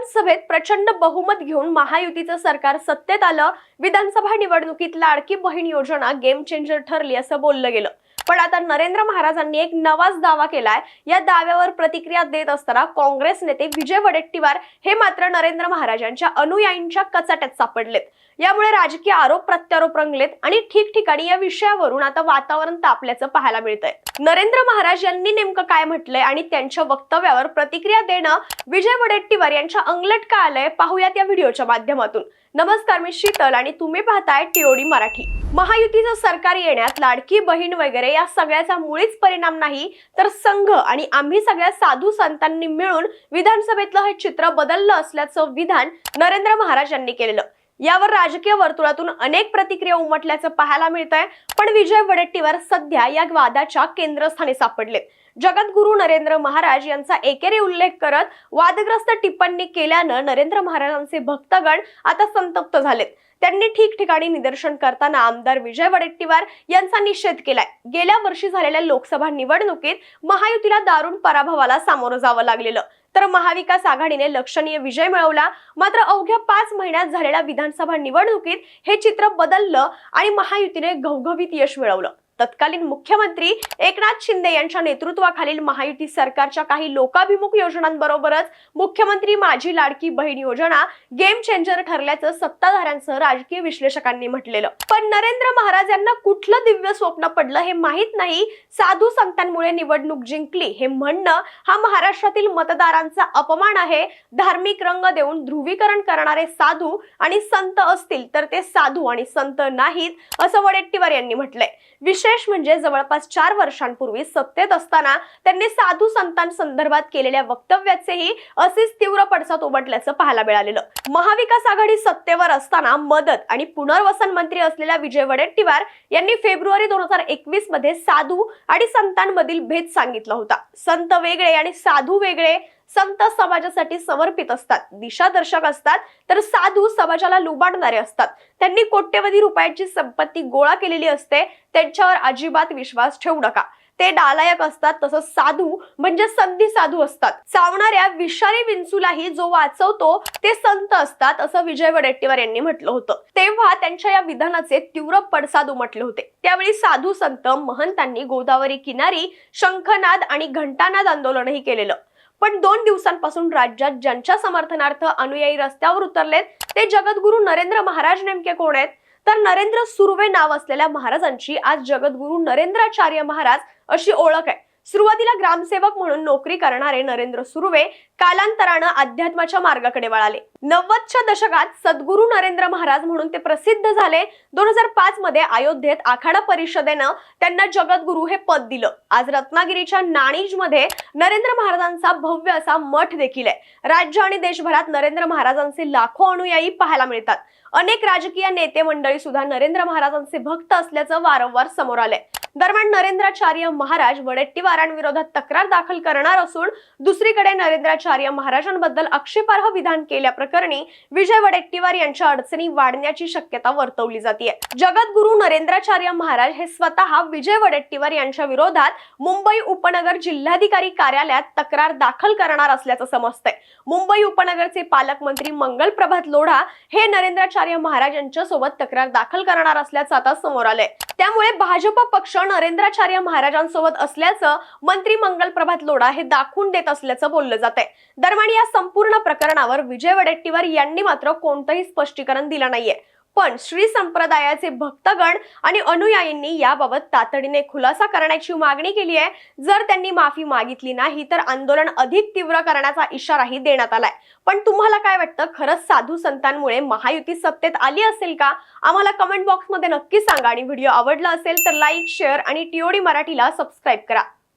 विधानसभेत प्रचंड बहुमत घेऊन महायुतीचं सरकार सत्तेत आलं. विधानसभा निवडणुकीत लाडकी बहीण योजना गेम चेंजर ठरली असं बोललं गेलं. पण आता नरेंद्र महाराजांनी एक नवाच दावा केलाय. या दाव्यावर प्रतिक्रिया देत असताना काँग्रेस नेते विजय वडेट्टीवार हे मात्र नरेंद्र महाराजांच्या अनुयायींच्या कचाट्यात सापडलेत. यामुळे राजकीय आरोप प्रत्यारोप रंगलेत आणि ठिकठिकाणी या विषयावरून आता वातावरण तापल्याचं पाहायला मिळतंय. नरेंद्र महाराज यांनी नेमकं काय म्हटलंय आणि त्यांच्या वक्तव्यावर प्रतिक्रिया देणं विजय वडेट्टीवार यांच्या अंगलट का आलंय पाहूयात या व्हिडिओच्या माध्यमातून. नमस्कार मी शीतल आणि तुम्ही पाहताय टीओडी मराठी. महायुतीचं सरकार येण्यात लाडकी बहीण वगैरे या सगळ्याचा मुळीच परिणाम नाही तर संघ आणि आम्ही सगळ्या साधू संतांनी मिळून विधानसभेतलं हे चित्र बदललं असल्याचं विधान नरेंद्र महाराज यांनी केलेलं. यावर राजकीय वर्तुळातून अनेक प्रतिक्रिया उमटल्याचं पाहायला मिळतंय पण विजय वडेट्टीवार सध्या या वादाच्या केंद्रस्थानी सापडलेत. जगद्गुरू नरेंद्र महाराज यांचा एकेरी उल्लेख करत वादग्रस्त टिप्पणी केल्यानं नरेंद्र महाराजांचे भक्तगण आता संतप्त झालेत. त्यांनी ठिकठिकाणी निदर्शन करताना आमदार विजय वडेट्टीवार यांचा निषेध केलाय. गेल्या वर्षी झालेल्या लोकसभा निवडणुकीत महायुतीला दारुण पराभवाला सामोरं जावं लागलेलं. तर महाविकास आघाडीने लक्षणीय विजय मिळवला. मात्र अवघ्या पाच महिन्यात झालेल्या विधानसभा निवडणुकीत हे चित्र बदललं आणि महायुतीने घवघवीत यश मिळवलं. तत्कालीन मुख्यमंत्री एकनाथ शिंदे यांच्या नेतृत्वाखालील महायुती सरकारच्या काही लोकाभिमुख योजनांबरोबरच मुख्यमंत्री माझी लाडकी बहीण योजना गेम चेंजर ठरल्याचं सत्ताधाऱ्यांसह राजकीय विश्लेषकांनी म्हटलेलं. पण नरेंद्र महाराज यांना कुठलं दिव्य स्वप्न पडलं हे माहीत नाही. साधू संतांमुळे निवडणूक जिंकली हे म्हणणं हा महाराष्ट्रातील मतदारांचा अपमान आहे. धार्मिक रंग देऊन ध्रुवीकरण करणारे साधू आणि संत असतील तर ते साधू आणि संत नाहीत असं वडेट्टीवार यांनी म्हटलंय. विषय विशेष म्हणजे जवळपास चार वर्षांपूर्वी सत्तेत असताना त्यांनी साधू संतांसंदर्भात केलेल्या वक्तव्याचेही असेच तीव्र पडसाद उमटल्याचं पाहायला मिळालेलं. महाविकास आघाडी सत्तेवर असताना मदत आणि पुनर्वसन मंत्री असलेल्या विजय वडेट्टीवार यांनी फेब्रुवारी दोन हजार एकवीसमध्ये साधू आणि संतांमधील भेद सांगितला होता. संत वेगळे आणि साधू वेगळे संत समाजासाठी समर्पित असतात. दिशादर्शक असतात तर साधू समाजाला लुबाडणारे असतात. त्यांनी कोट्यवधी रुपयांची संपत्ती गोळा केलेली असते त्यांच्यावर अजिबात विश्वास ठेवू नका. ते डालायक असतात तसंच साधू म्हणजे संधी साधू असतात. चावणाऱ्या विषारी विंचूलाही जो वाचवतो ते संत असतात असं विजय वडेट्टीवार यांनी म्हटलं होतं. तेव्हा त्यांच्या या विधानाचे तीव्र पडसाद उमटले होते. त्यावेळी साधू संत महंतांनी गोदावरी किनारी शंखनाद आणि घंटानाद आंदोलनही केलेलं. पण दोन दिवसांपासून राज्यात ज्यांच्या समर्थनार्थ अनुयायी रस्त्यावर उतरलेत ते जगद्गुरू नरेंद्र महाराज नेमके कोण आहेत? तर नरेंद्र सुर्वे नाव असलेल्या महाराजांची आज जगद्गुरू नरेंद्राचार्य महाराज अशी ओळख आहे. सुरुवातीला ग्रामसेवक म्हणून नोकरी करणारे नरेंद्र सुर्वे कालांतरानं अध्यात्माच्या मार्गाकडे वळाले. नव्वदच्या दशकात सद्गुरू नरेंद्र महाराज म्हणून ते प्रसिद्ध झाले. दोन हजार पाच मध्ये अयोध्येत आखाडा परिषदेनं त्यांना जगद्गुरू हे पद दिलं. आज रत्नागिरीच्या नाणीजमध्ये नरेंद्र महाराजांचा भव्य असा मठ देखील आहे. राज्य आणि देशभरात नरेंद्र महाराजांचे लाखो अनुयायी पाहायला मिळतात. अनेक राजकीय नेते मंडळी सुद्धा नरेंद्र महाराजांचे भक्त असल्याचं वारंवार समोर आलंय. दरम्यान नरेंद्राचार्य महाराज वडेट्टीवारांविरोधात तक्रार दाखल करणार असून दुसरीकडे नरेंद्राचार्य महाराजांबद्दल आक्षेपार्ह विधान केल्याप्रकरणी विजय वडेट्टीवार यांच्या अडचणी वाढण्याची शक्यता वर्तवली जाते जगद्गुरु नरेंद्राचार्य महाराज हे स्वतः विजय वडेट्टीवार यांच्या विरोधात मुंबई उपनगर जिल्हाधिकारी कार्यालयात तक्रार दाखल करणार असल्याचं समजतंय. मुंबई उपनगरचे पालकमंत्री मंगल प्रभात लोढा हे नरेंद्राचार्य महाराज यांच्या सोबत तक्रार दाखल करणार असल्याचं आता समोर आलंय. त्यामुळे भाजप पक्ष नरेंद्राचार्य महाराजांसोबत असल्याचं मंत्री मंगल प्रभात लोढा हे दाखवून देत असल्याचं बोललं जात आहे दरम्यान या संपूर्ण प्रकरणावर विजय वडेट्टीवार यांनी मात्र कोणतंही स्पष्टीकरण दिलं नाहीये. पण श्री संप्रदायाचे भक्तगण आणि अनुयायींनी याबाबत तातडीने खुलासा करण्याची मागणी केली आहे. जर त्यांनी माफी मागितली नाही तर आंदोलन अधिक तीव्र करण्याचा इशाराही देण्यात आलाय. पण तुम्हाला काय वाटतं? खरंच साधू संतांमुळे महायुती सत्तेत आली असेल का? आम्हाला कमेंट बॉक्समध्ये नक्की सांगा आणि व्हिडिओ आवडला असेल तर लाईक शेअर आणि टीओडी मराठीला सबस्क्राईब करा.